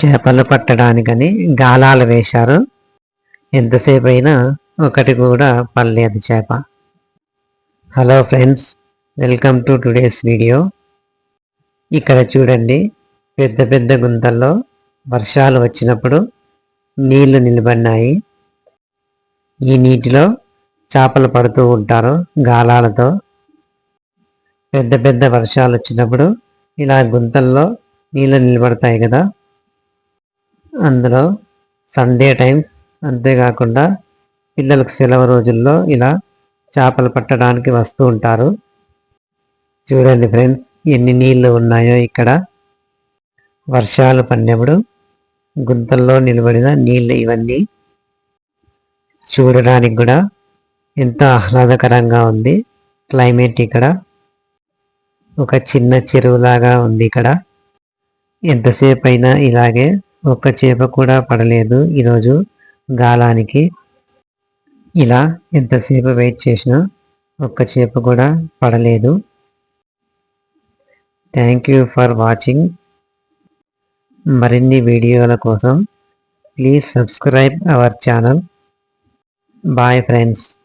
చేపలు పట్టడానికని గాలాలు వేశారు. ఎంతసేపు అయినా ఒకటి కూడా పడలేదు చేప. Hello friends welcome to today's video. ఇక్కడ చూడండి పెద్ద పెద్ద గుంతల్లో వర్షాలు వచ్చినప్పుడు నీళ్ళు నిలబడినాయి. ఈ నీటిలో చేపలు పడుతూ ఉంటారు గాలాలతో. పెద్ద పెద్ద వర్షాలు వచ్చినప్పుడు ఇలా గుంతల్లో నీళ్ళు నిలబడతాయి కదా. అందులో సండే టైమ్స్ అంతేకాకుండా పిల్లలకు సెలవు రోజుల్లో ఇలా చేపలు పట్టడానికి వస్తూ ఉంటారు. చూడండి ఫ్రెండ్స్ ఎన్ని నీళ్ళు ఉన్నాయో ఇక్కడ. వర్షాలు పడినప్పుడు గుంతల్లో నిలబడిన నీళ్ళు ఇవన్నీ చూడడానికి కూడా ఎంతో ఆహ్లాదకరంగా ఉంది. క్లైమేట్ ఇక్కడ ఒక చిన్న చెరువులాగా ఉంది ఇక్కడ. ఎంతసేపు అయినా ఇలాగే ఒక్క చేప కూడా పడలేదు ఈరోజు గాలానికి. ఇలా ఎంతసేపు వెయిట్ చేసినా ఒక్క చేప కూడా పడలేదు. Thank you for watching. మరిన్ని వీడియోల కోసం please subscribe our channel. Bye friends.